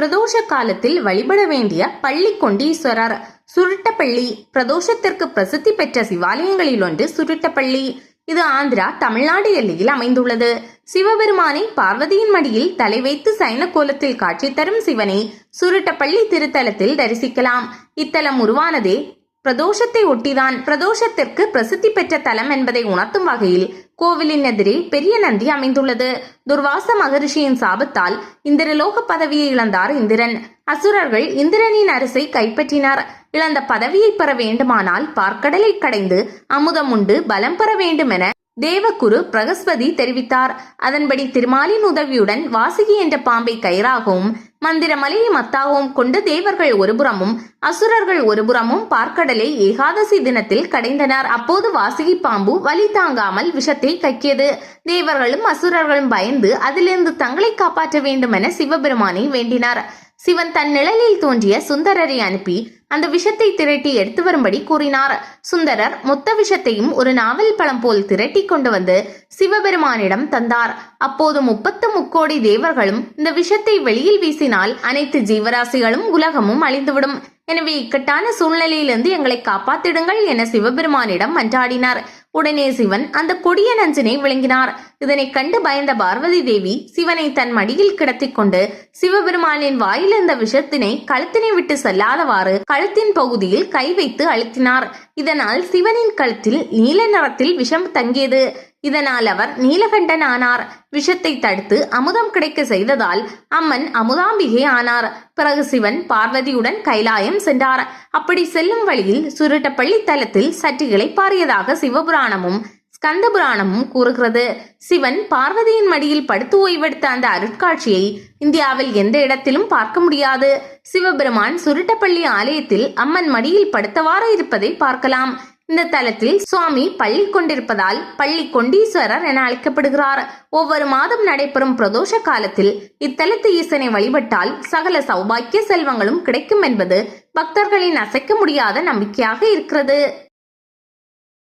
பிரதோஷ காலத்தில் வழிபட வேண்டிய பள்ளி கொண்டீஸ்வரர் சுருட்டப்பள்ளி பிரதோஷத்திற்கு பிரசித்தி பெற்ற சிவாலயங்களில் ஒன்று சுருட்டப்பள்ளி. இது ஆந்திரா தமிழ்நாடு எல்லையில் அமைந்துள்ளது. சிவபெருமானை பார்வதியின் மடியில் தலை வைத்து சைன கோலத்தில் காட்சி தரும் சிவனை சுருட்டப்பள்ளி திருத்தலத்தில் தரிசிக்கலாம். இத்தலம் உருவானதே பிரதோஷத்தை ஒட்டிதான். பிரதோஷத்திற்கு பிரசித்தி பெற்ற தலம் என்பதை உணர்த்தும் வகையில் கோவிலின் எதிரே பெரிய நந்தி அமைந்துள்ளது. துர்வாச மகரிஷியின் சாபத்தால் இந்திரலோக பதவியை இழந்தார் இந்திரன். அசுரர்கள் இந்திரனின் அரசை கைப்பற்றினார். இழந்த பதவியை பெற வேண்டுமானால் பார்க்கடலை கடைந்து அமுதம் உண்டு பலம் பெற வேண்டுமென தேவகுரு பிரகஸ்பதி தெரிவித்தார். அதன்படி திருமாலின் உதவியுடன் வாசுகி என்ற பாம்பை கயிறாகவும் மந்திரமலையை மத்தாவும் கொண்டு தேவர்கள் ஒருபுறமும் அசுரர்கள் ஒருபுறமும் பார்க்கடலை ஏகாதசி தினத்தில் கடைந்தனர். அப்போது வாசகி பாம்பு வலி தாங்காமல் விஷத்தை கக்கியது. தேவர்களும் அசுரர்களும் பயந்து அதிலிருந்து தங்களை காப்பாற்ற வேண்டும் என சிவபெருமானை வேண்டினார். சிவன் தன் நிழலில் தோன்றிய சுந்தரரை அனுப்பி அந்த விஷத்தை திரட்டி எடுத்து வரும்படி கூறினார். சுந்தரர் மொத்த விஷத்தையும் ஒரு நாவல் பழம் போல் திரட்டி கொண்டு வந்து சிவபெருமானிடம் தந்தார். அப்போது முப்பத்து முக்கோடி தேவர்களும் இந்த விஷத்தை வெளியில் வீசினால் அனைத்து ஜீவராசிகளும் உலகமும் அழிந்துவிடும். எனவே இக்கட்டான சூழ்நிலையிலிருந்து எங்களை காப்பாத்திடுங்கள் என சிவபெருமானிடம் மன்றாடினார். உடனே சிவன் அந்த கொடிய நஞ்சினை விளங்கினார். இதனை கண்டு பயந்த பார்வதி தேவி சிவனை தன் மடியில் கிடத்திக் கொண்டு சிவபெருமானின் வாயில் இருந்த விஷத்தினை கழுத்தினை விட்டு செல்லாதவாறு கழுத்தின் பகுதியில் கை வைத்து அழுத்தினார். இதனால் சிவனின் கழுத்தில் நீல நிறத்தில் விஷம் தங்கியது. இதனால் அவர் நீலகண்டன் ஆனார். விஷத்தை தடுத்து அமுதம் கிடைக்க செய்ததால் அம்மன் அமுதாம்பிகை ஆனார். பிறகு சிவன் பார்வதியுடன் கைலாயம் சென்றார். அப்படி செல்லும் வழியில் சுருட்டப்பள்ளி தலத்தில் சற்று இளைப்பாறியதாக சிவபுராணமும் ஸ்கந்த புராணமும் கூறுகிறது. சிவன் பார்வதியின் மடியில் படுத்து ஓய்வெடுத்த அந்த அருட்காட்சியை இந்தியாவில் எந்த இடத்திலும் பார்க்க முடியாது. சிவபெருமான் சுருட்டப்பள்ளி ஆலயத்தில் அம்மன் மடியில் படுத்தவாறு இருப்பதை பார்க்கலாம். இந்த தலத்தில் சுவாமி பள்ளி கொண்டிருப்பதால் பள்ளி கொண்டீஸ்வரர் என அழைக்கப்படுகிறார். ஒவ்வொரு மாதம் நடைபெறும் பிரதோஷ காலத்தில் இத்தலத்து ஈசனை வழிபட்டால் சகல சௌபாக்கிய செல்வங்களும் கிடைக்கும் என்பது பக்தர்களின் அசைக்க முடியாத நம்பிக்கையாக இருக்கிறது.